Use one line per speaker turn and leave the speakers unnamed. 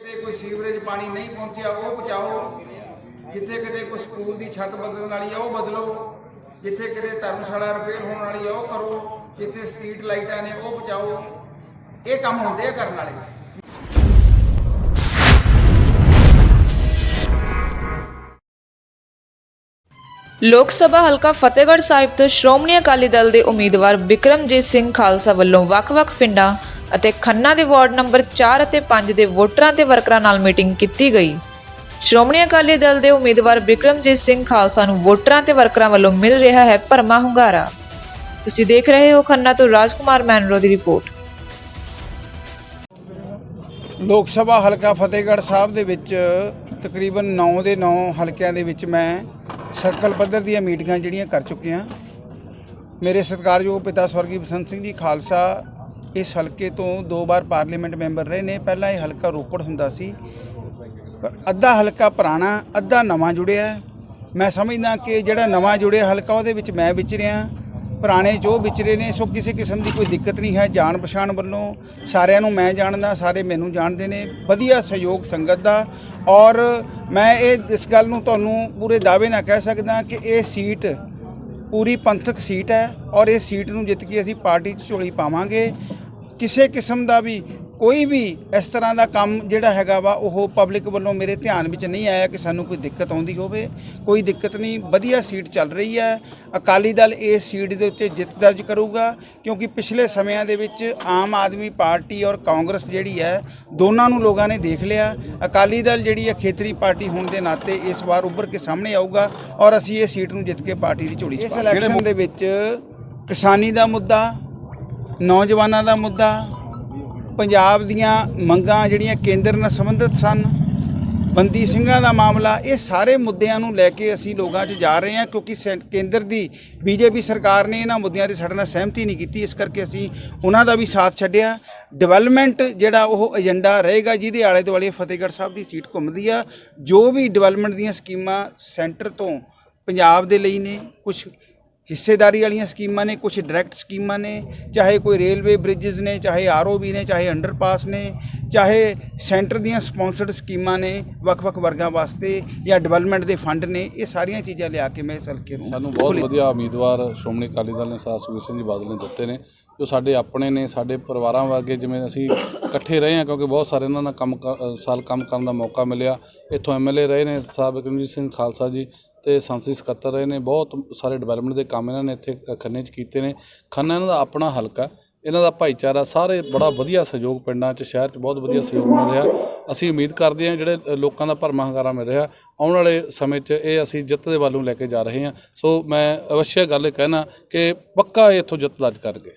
ਕਿਤੇ ਕੋਈ ਸੀਵਰੇਜ ਪਾਣੀ ਨਹੀਂ ਪਹੁੰਚਿਆ, ਉਹ ਪਹੁੰਚਾਓ ਜਿੱਥੇ ਕਿਤੇ ਕੋਈ ਸਕੂਲ ਦੀ ਛੱਤ ਬਦਲਣ ਵਾਲੀ ਆ, ਉਹ ਬਦਲੋ। ਜਿੱਥੇ ਕਿਤੇ ਧਰਮਸ਼ਾਲਾ ਰਿਪੇਅਰ ਹੋਣ ਵਾਲੀ ਆ, ਉਹ ਕਰੋ। ਜਿੱਥੇ ਸਟਰੀਟ ਲਾਈਟਾਂ ਨੇ, ਉਹ ਪਹੁੰਚਾਓ ਇਹ ਕੰਮ ਹੁੰਦੇ ਆ ਕਰਨ ਵਾਲੇ।
ਲੋਕ ਸਭਾ ਹਲਕਾ ਫਤਿਹਗੜ੍ਹ ਸਾਹਿਬ ਤੋਂ ਸ਼੍ਰੋਮਣੀ ਅਕਾਲੀ ਦਲ ਦੇ ਉਮੀਦਵਾਰ ਬਿਕਰਮਜੀਤ ਸਿੰਘ ਖਾਲਸਾ ਵੱਲੋਂ ਵੱਖ-ਵੱਖ ਪਿੰਡਾਂ ਅਤੇ ਖੰਨਾ ਦੇ ਵਾਰਡ ਨੰਬਰ 4 ਅਤੇ 5 ਦੇ ਵੋਟਰਾਂ ਤੇ ਵਰਕਰਾਂ ਨਾਲ ਮੀਟਿੰਗ ਕੀਤੀ ਗਈ। ਸ਼੍ਰੋਮਣੀ ਅਕਾਲੀ ਦਲ ਦੇ ਉਮੀਦਵਾਰ ਬਿਕਰਮਜੀਤ ਸਿੰਘ ਖਾਲਸਾ ਨੂੰ ਵੋਟਰਾਂ ਤੇ ਵਰਕਰਾਂ ਵੱਲੋਂ ਮਿਲ ਰਿਹਾ ਹੈ ਭਰਮਾ ਹੁੰਗਾਰਾ। ਤੁਸੀਂ ਦੇਖ ਰਹੇ ਹੋ ਖੰਨਾ ਤੋਂ ਰਾਜਕੁਮਾਰ ਮੈਨਰੋ ਦੀ ਰਿਪੋਰਟ।
ਲੋਕ ਸਭਾ ਹਲਕਾ ਫਤਿਹਗੜ੍ਹ ਸਾਹਿਬ ਦੇ ਵਿੱਚ ਤਕਰੀਬਨ 9 ਦੇ 9 ਹਲਕਿਆਂ ਦੇ ਵਿੱਚ ਮੈਂ ਸਰਕਲ ਪੱਧਰ ਦੀਆਂ ਮੀਟਿੰਗਾਂ ਜਿਹੜੀਆਂ ਕਰ ਚੁੱਕਿਆ। ਮੇਰੇ ਸਤਿਕਾਰਯੋਗ ਪਿਤਾ ਸਵਰਗੀ ਬਸੰਤ ਸਿੰਘ ਜੀ, ਖਾਲਸਾ ਇਸ ਹਲਕੇ ਤੋਂ ਦੋ ਵਾਰ ਪਾਰਲੀਮੈਂਟ ਮੈਂਬਰ ਰਹੇ ਨੇ। ਪਹਿਲਾਂ ਇਹ ਹਲਕਾ ਰੋਪੜ ਹੁੰਦਾ ਸੀ। ਪਰ ਅੱਧਾ ਹਲਕਾ ਪੁਰਾਣਾ, ਅੱਧਾ ਨਵਾਂ ਜੁੜਿਆ ਮੈਂ ਸਮਝਦਾ ਕਿ ਜਿਹੜਾ ਨਵਾਂ ਜੁੜਿਆ ਹਲਕਾ, ਉਹਦੇ ਵਿੱਚ ਮੈਂ ਵਿਚਰਿਆ ਪੁਰਾਣੇ ਜੋ ਵਿਚਰੇ ਨੇ, ਸੋ ਕਿਸੇ ਕਿਸਮ ਦੀ ਕੋਈ ਦਿੱਕਤ ਨਹੀਂ ਹੈ। ਜਾਣ ਪਛਾਣ ਵੱਲੋਂ ਸਾਰਿਆਂ ਨੂੰ ਮੈਂ ਜਾਣਦਾ, ਸਾਰੇ ਮੈਨੂੰ ਜਾਣਦੇ ਨੇ। ਵਧੀਆ ਸਹਿਯੋਗ ਸੰਗਤ ਦਾ। ਔਰ ਮੈਂ ਇਹ, ਇਸ ਗੱਲ ਨੂੰ ਤੁਹਾਨੂੰ ਪੂਰੇ ਦਾਅਵੇ ਨਾਲ ਕਹਿ ਸਕਦਾ ਕਿ ਇਹ ਸੀਟ ਪੂਰੀ ਪੰਥਕ ਸੀਟ ਹੈ। ਔਰ ਇਹ ਸੀਟ ਨੂੰ ਜਿੱਤ ਕੇ ਅਸੀਂ ਪਾਰਟੀ 'ਚ ਝੋਲੀ ਪਾਵਾਂਗੇ। ਕਿਸੇ ਕਿਸਮ ਦਾ ਵੀ ਕੋਈ ਵੀ ਇਸ ਤਰ੍ਹਾਂ ਦਾ ਕੰਮ ਜਿਹੜਾ ਹੈਗਾ ਵਾ ਉਹ ਪਬਲਿਕ ਵੱਲੋਂ ਮੇਰੇ ਧਿਆਨ ਵਿੱਚ ਨਹੀਂ ਆਇਆ ਕਿ ਸਾਨੂੰ ਕੋਈ ਦਿੱਕਤ ਆਉਂਦੀ ਹੋਵੇ। ਕੋਈ ਦਿੱਕਤ ਨਹੀਂ ਵਧੀਆ ਸੀਟ ਚੱਲ ਰਹੀ ਹੈ। ਅਕਾਲੀ ਦਲ ਇਸ ਸੀਟ ਦੇ ਉੱਤੇ ਜਿੱਤ ਦਰਜ ਕਰੂਗਾ ਕਿਉਂਕਿ ਪਿਛਲੇ ਸਮਿਆਂ ਦੇ ਵਿੱਚ ਆਮ ਆਦਮੀ ਪਾਰਟੀ ਔਰ ਕਾਂਗਰਸ ਜਿਹੜੀ ਹੈ ਦੋਨਾਂ ਨੂੰ ਲੋਕਾਂ ਨੇ ਦੇਖ ਲਿਆ। ਅਕਾਲੀ ਦਲ ਜਿਹੜੀ ਹੈ ਖੇਤਰੀ ਪਾਰਟੀ ਹੋਣ ਦੇ ਨਾਤੇ ਇਸ ਵਾਰ ਉੱਭਰ ਕੇ ਸਾਹਮਣੇ ਆਊਗਾ ਔਰ ਅਸੀਂ ਇਹ ਸੀਟ ਨੂੰ ਜਿੱਤ ਕੇ ਪਾਰਟੀ ਦੀ ਝੋਲੀ 'ਚ ਇਸ ਇਲੈਕਸ਼ਨ ਦੇ ਵਿੱਚ ਕਿਸਾਨੀ ਦਾ ਮੁੱਦਾ ਨੌਜਵਾਨਾਂ ਦਾ ਮੁੱਦਾ, ਪੰਜਾਬ ਦੀਆਂ ਮੰਗਾਂ ਜਿਹੜੀਆਂ ਕੇਂਦਰ ਨਾਲ ਸੰਬੰਧਿਤ ਸਨ, ਬੰਦੀ ਸਿੰਘਾਂ ਦਾ ਮਾਮਲਾ, ਇਹ ਸਾਰੇ ਮੁੱਦਿਆਂ ਨੂੰ ਲੈ ਕੇ ਅਸੀਂ ਲੋਕਾਂ 'ਚ ਜਾ ਰਹੇ ਹਾਂ ਕਿਉਂਕਿ ਸੈਂ- ਕੇਂਦਰ ਦੀ ਬੀਜੇਪੀ ਸਰਕਾਰ ਨੇ ਇਹਨਾਂ ਮੁੱਦਿਆਂ ਤੇ ਸਾਡੇ ਨਾਲ ਸਹਿਮਤੀ ਨਹੀਂ ਕੀਤੀ। ਇਸ ਕਰਕੇ ਅਸੀਂ ਉਹਨਾਂ ਦਾ ਵੀ ਸਾਥ ਛੱਡਿਆ। ਡਿਵੈਲਪਮੈਂਟ ਜਿਹੜਾ ਉਹ ਏਜੰਡਾ ਰਹੇਗਾ, ਜਿਹਦੇ ਆਲੇ ਦੁਆਲੇ ਫਤਿਹਗੜ੍ਹ ਸਾਹਿਬ ਦੀ ਸੀਟ ਘੁੰਮਦੀ ਆ। ਜੋ ਵੀ ਡਿਵੈਲਪਮੈਂਟ ਦੀਆਂ ਸਕੀਮਾਂ ਸੈਂਟਰ ਤੋਂ ਪੰਜਾਬ ਦੇ ਲਈ ਨੇ ਕੁਝ ਹਿੱਸੇਦਾਰੀ ਵਾਲੀਆਂ ਸਕੀਮਾਂ ਨੇ ਕੁਝ ਡਾਇਰੈਕਟ ਸਕੀਮਾਂ ਨੇ ਚਾਹੇ ਕੋਈ ਰੇਲਵੇ ਬ੍ਰਿਜਸ ਨੇ ਚਾਹੇ ਆਰਓਬੀ ਨੇ ਚਾਹੇ ਅੰਡਰਪਾਸ ਨੇ ਚਾਹੇ ਸੈਂਟਰ ਦੀਆਂ ਸਪਾਂਸਰਡ ਸਕੀਮਾਂ ਨੇ ਵੱਖ-ਵੱਖ ਵਰਗਾਂ ਵਾਸਤੇ ਜਾਂ ਡਿਵੈਲਪਮੈਂਟ ਦੇ ਫੰਡ ਨੇ ਇਹ ਸਾਰੀਆਂ ਚੀਜ਼ਾਂ ਲਿਆ ਕੇ ਮੈਂ ਇਸ ਹਲਕੇ ਨੂੰ
ਸਾਨੂੰ ਬਹੁਤ ਵਧੀਆ ਉਮੀਦਵਾਰ ਸ਼੍ਰੋਮਣੀ ਅਕਾਲੀ ਦਲ ਨੇ ਸਾਹ ਸੁਖਬੀਰ ਸਿੰਘ ਜੀ ਬਾਦਲ ਨੇ ਦਿੱਤੇ ਨੇ। ਜੋ ਸਾਡੇ ਆਪਣੇ ਨੇ, ਸਾਡੇ ਪਰਿਵਾਰਾਂ ਵਰਗੇ ਜਿਵੇਂ ਅਸੀਂ ਇਕੱਠੇ ਰਹੇ ਹਾਂ, ਕਿਉਂਕਿ ਬਹੁਤ ਸਾਰੇ ਇਹਨਾਂ ਨਾਲ ਕੰਮ ਕ- ਸਾਲ ਕੰਮ ਕਰਨ ਦਾ ਮੌਕਾ ਮਿਲਿਆ। ਇੱਥੋਂ ਐਮਐਲਏ ਰਹੇ ਨੇ, ਸਾਹਿਬ ਬਿਕਰਮਜੀਤ ਸਿੰਘ ਖਾਲਸਾ ਜੀ ਤੇ ਸੰਸਦੀ ਸਕੱਤਰ ਰਹੇ ਨੇ। ਬਹੁਤ ਸਾਰੇ ਡਿਵੈਲਪਮੈਂਟ ਦੇ ਕੰਮ ਇਹਨਾਂ ਨੇ ਇੱਥੇ ਖੰਨੇ 'ਚ ਕੀਤੇ ਨੇ। ਖੰਨਾ ਇਹਨਾਂ ਦਾ ਆਪਣਾ ਹਲਕਾ ਇਹਨਾਂ ਦਾ ਭਾਈਚਾਰਾ ਸਾਰੇ ਬੜਾ ਵਧੀਆ ਸਹਿਯੋਗ ਪਿੰਡਾਂ 'ਚ, ਸ਼ਹਿਰ 'ਚ ਬਹੁਤ ਵਧੀਆ ਸਹਿਯੋਗ ਮਿਲ ਰਿਹਾ। ਅਸੀਂ ਉਮੀਦ ਕਰਦੇ ਹਾਂ ਜਿਹੜੇ ਲੋਕਾਂ ਦਾ ਭਰਮਾ ਹੰਗਾਰਾ ਮਿਲ ਰਿਹਾ, ਆਉਣ ਵਾਲੇ ਸਮੇਂ 'ਚ ਇਹ ਅਸੀਂ ਜਿੱਤ ਦੇ ਵੱਲ ਨੂੰ ਲੈ ਕੇ ਜਾ ਰਹੇ ਹਾਂ। ਸੋ ਮੈਂ ਅਵਸ਼ਯ ਗੱਲ ਕਹਿਣਾ ਕਿ ਪੱਕਾ ਇਹ ਇੱਥੋਂ ਜਿੱਤ ਦਰਜ ਕਰਗੇ